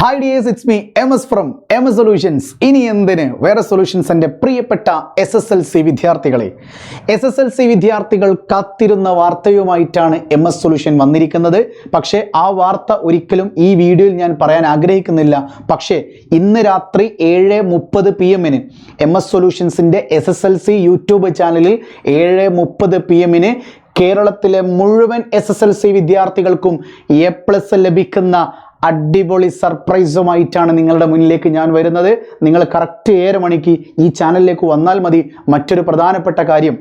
Hi dears it's me M S from M S solutions ഇനി എന്തിന്? വേറെ solutions എന്റെ പ്രിയപ്പെട്ട എസ് എസ് എൽ സി വിദ്യാർത്ഥികളെ. എസ് എസ് എൽ സി വിദ്യാർത്ഥികൾ കാത്തിരുന്ന വാർത്തയുമായിട്ടാണ് എം എസ് സൊല്യൂഷൻ വന്നിരിക്കുന്നത്. പക്ഷേ ആ വാർത്ത ഒരിക്കലും ഈ വീഡിയോയിൽ ഞാൻ പറയാൻ ആഗ്രഹിക്കുന്നില്ല. പക്ഷേ ഇന്ന് രാത്രി ഏഴ് മുപ്പത് പി എമ്മിന് M S സൊല്യൂഷൻസിന്റെ S S L C YouTube ചാനലിൽ ഏഴ് മുപ്പത് പി എമ്മിന് കേരളത്തിലെ മുഴുവൻ എസ് എസ് എൽ സി വിദ്യാർത്ഥികൾക്കും എ പ്ലസ് ലഭിക്കുന്ന അടിപൊളി സർപ്രൈസുമായിട്ടാണ് നിങ്ങളുടെ മുന്നിലേക്ക് ഞാൻ വരുന്നത്. നിങ്ങൾ കറക്റ്റ് ഏഴ് മണിക്ക് ഈ ചാനലിലേക്ക് വന്നാൽ മതി. മറ്റൊരു പ്രധാനപ്പെട്ട കാര്യം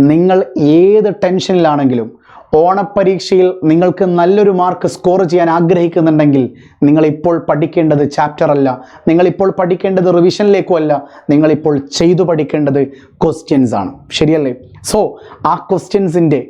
നിങ്ങൾ ഏത് ടെൻഷനിലാണെങ്കിലും ഓണപ്പരീക്ഷയിൽ നിങ്ങൾക്ക് നല്ലൊരു മാർക്ക് സ്കോർ ചെയ്യാൻ ആഗ്രഹിക്കുന്നുണ്ടെങ്കിൽ നിങ്ങളിപ്പോൾ പഠിക്കേണ്ടത് ചാപ്റ്റർ അല്ല. നിങ്ങളിപ്പോൾ പഠിക്കേണ്ടത് റിവിഷനിലേക്കും അല്ല. നിങ്ങളിപ്പോൾ ചെയ്തു പഠിക്കേണ്ടത് ക്വസ്റ്റ്യൻസ് ആണ്. ശരിയല്ലേ? സോ ആ ക്വസ്റ്റ്യൻസിന്റെ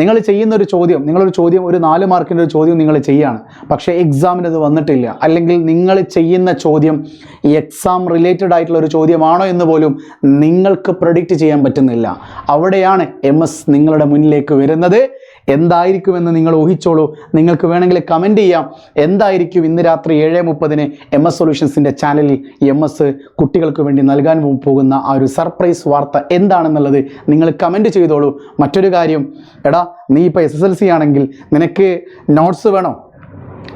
നിങ്ങൾ ചെയ്യുന്ന ഒരു ചോദ്യം നിങ്ങളൊരു ചോദ്യം ഒരു നാല് മാർക്കിന്റെ ഒരു ചോദ്യം നിങ്ങൾ ചെയ്യാണ്. പക്ഷേ എക്സാമിന് അത് വന്നിട്ടില്ല. അല്ലെങ്കിൽ നിങ്ങൾ ചെയ്യുന്ന ചോദ്യം ഈ എക്സാം റിലേറ്റഡ് ആയിട്ടുള്ള ഒരു ചോദ്യമാണോ എന്ന് പോലും നിങ്ങൾക്ക് പ്രഡിക്റ്റ് ചെയ്യാൻ പറ്റുന്നില്ല. അവിടെയാണ് എം നിങ്ങളുടെ മുന്നിലേക്ക് വരുന്നത്. എന്തായിരിക്കുമെന്ന് നിങ്ങൾ ഊഹിച്ചോളൂ. നിങ്ങൾക്ക് വേണമെങ്കിൽ കമന്റ് ചെയ്യാം. എന്തായിരിക്കും ഇന്ന് രാത്രി ഏഴ് മുപ്പതിന് എം എസ് സൊല്യൂഷൻസിന്റെ ചാനലിൽ എം എസ് കുട്ടികൾക്ക് വേണ്ടി നൽകാൻ പോകുന്ന ആ ഒരു സർപ്രൈസ് വാർത്ത എന്താണെന്നുള്ളത് നിങ്ങൾ കമന്റ് ചെയ്തോളൂ. മറ്റൊരു കാര്യം എടാ നീ ഇപ്പോൾ എസ് എസ് എൽ സി ആണെങ്കിൽ നിനക്ക് നോട്ട്സ് വേണോ?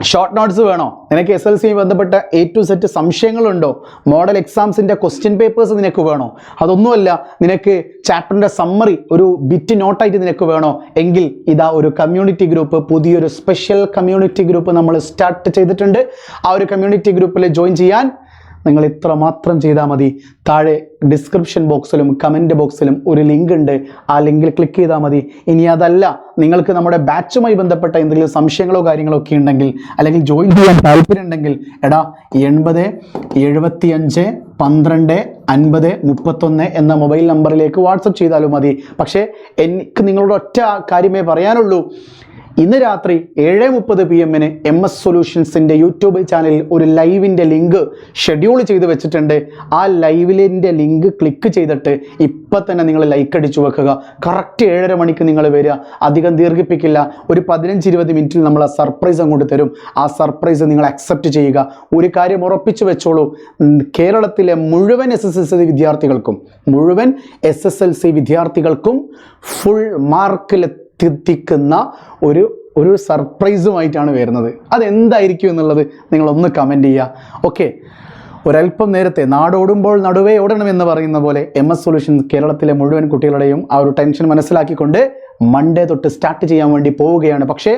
ഷോർട്ട് നോട്ട്സ് വേണോ? നിനക്ക് എസ് എൽ സി ബന്ധപ്പെട്ട എ ടു സെറ്റ് സംശയങ്ങളുണ്ടോ? മോഡൽ എക്സാംസിന്റെ ക്വസ്റ്റ്യൻ പേപ്പേഴ്സ് നിനക്ക് വേണോ? അതൊന്നുമല്ല നിനക്ക് ചാപ്റ്ററിന്റെ സമ്മറി ഒരു ബിറ്റ് നോട്ടായിട്ട് നിനക്ക് വേണോ? എങ്കിൽ ഇതാ ഒരു കമ്മ്യൂണിറ്റി ഗ്രൂപ്പ് പുതിയൊരു സ്പെഷ്യൽ കമ്മ്യൂണിറ്റി ഗ്രൂപ്പ് നമ്മൾ സ്റ്റാർട്ട് ചെയ്തിട്ടുണ്ട്. ആ ഒരു കമ്മ്യൂണിറ്റി ഗ്രൂപ്പിൽ ജോയിൻ ചെയ്യാൻ നിങ്ങൾ ഇത്ര മാത്രം ചെയ്താൽ മതി. താഴെ ഡിസ്ക്രിപ്ഷൻ ബോക്സിലും കമന്റ് ബോക്സിലും ഒരു ലിങ്ക് ഉണ്ട്. ആ ലിങ്കിൽ ക്ലിക്ക് ചെയ്താൽ മതി. ഇനി അതല്ല നിങ്ങൾക്ക് നമ്മുടെ ബാച്ചുമായി ബന്ധപ്പെട്ട എന്തെങ്കിലും സംശയങ്ങളോ കാര്യങ്ങളോ ഒക്കെ ഉണ്ടെങ്കിൽ അല്ലെങ്കിൽ ജോയിൻ ചെയ്യാൻ താല്പര്യം ഉണ്ടെങ്കിൽ എടാ എൺപത് എഴുപത്തിയഞ്ച് പന്ത്രണ്ട് അൻപത് മുപ്പത്തൊന്ന് എന്ന മൊബൈൽ നമ്പറിലേക്ക് വാട്സപ്പ് ചെയ്താലും മതി. പക്ഷേ എനിക്ക് നിങ്ങളോട് ഒറ്റ കാര്യമേ പറയാനുള്ളൂ. ഇന്ന് രാത്രി ഏഴ് മുപ്പത് പി എമ്മിന് എം എസ് സൊല്യൂഷൻസിന്റെ യൂട്യൂബ് ചാനലിൽ ഒരു ലൈവിന്റെ ലിങ്ക് ഷെഡ്യൂൾ ചെയ്ത് വെച്ചിട്ടുണ്ട്. ആ ലൈവിലിന്റെ ലിങ്ക് ക്ലിക്ക് ചെയ്തിട്ട് ഇപ്പം തന്നെ നിങ്ങൾ ലൈക്ക് അടിച്ചു വെക്കുക. കറക്റ്റ് ഏഴര മണിക്ക് നിങ്ങൾ വരിക. അധികം ദീർഘിപ്പിക്കില്ല. ഒരു പതിനഞ്ച് ഇരുപത് മിനിറ്റിൽ നമ്മൾ ആ സർപ്രൈസ് അങ്ങോട്ട് തരും. ആ സർപ്രൈസ് നിങ്ങൾ അക്സെപ്റ്റ് ചെയ്യുക. ഒരു കാര്യം ഉറപ്പിച്ചു വെച്ചോളൂ. കേരളത്തിലെ മുഴുവൻ എസ് എസ് എൽ സി വിദ്യാർത്ഥികൾക്കും മുഴുവൻ എസ് എസ് എൽ സി വിദ്യാർത്ഥികൾക്കും ഫുൾ മാർക്കിലെത്തിക്കുന്ന ഒരു ഒരു സർപ്രൈസുമായിട്ടാണ് വരുന്നത്. അതെന്തായിരിക്കും എന്നുള്ളത് നിങ്ങളൊന്ന് കമന്റ് ചെയ്യുക ഓക്കെ ഒരല്പം നേരത്തെ നാടോടുമ്പോൾ നടുവേ ഓടണം എന്ന് പറയുന്ന പോലെ എം എസ് സൊല്യൂഷൻ കേരളത്തിലെ മുഴുവൻ കുട്ടികളുടെയും ആ ഒരു ടെൻഷൻ മനസ്സിലാക്കിക്കൊണ്ട് മൺഡേ തൊട്ട് സ്റ്റാർട്ട് ചെയ്യാൻ വേണ്ടി പോവുകയാണ്. പക്ഷേ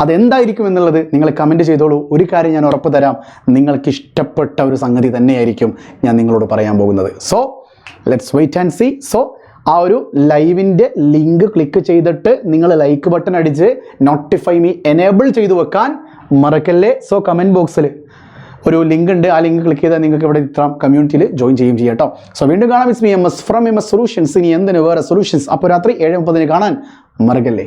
അതെന്തായിരിക്കും എന്നുള്ളത് നിങ്ങൾ കമന്റ് ചെയ്തോളൂ. ഒരു കാര്യം ഞാൻ ഉറപ്പ് തരാം. നിങ്ങൾക്ക് ഇഷ്ടപ്പെട്ട ഒരു സംഗതി തന്നെയായിരിക്കും ഞാൻ നിങ്ങളോട് പറയാൻ പോകുന്നത്. So let's wait and see so ആ ഒരു ലൈവിന്റെ ലിങ്ക് ക്ലിക്ക് ചെയ്തിട്ട് നിങ്ങൾ ലൈക്ക് ബട്ടൺ അടിച്ച് നോട്ടിഫൈ മീ എനേബിൾ ചെയ്തു വെക്കാൻ മറക്കല്ലേ? സോ കമന്റ് ബോക്സിൽ ഒരു ലിങ്ക് ഉണ്ട്. ആ ലിങ്ക് ക്ലിക്ക് ചെയ്താൽ നിങ്ങൾക്ക് ഇവിടെ ഇത്ര കമ്മ്യൂണിറ്റിയിൽ ജോയിൻ ചെയ്യും ചെയ്യാം കേട്ടോ സോ വീണ്ടും കാണാം. Is me M S from M S solutions ഇനി എന്തിനു വേറെ സൊല്യൂഷൻസ് അപ്പോൾ രാത്രി ഏഴ് മുപ്പതിന് കാണാൻ മറക്കല്ലേ?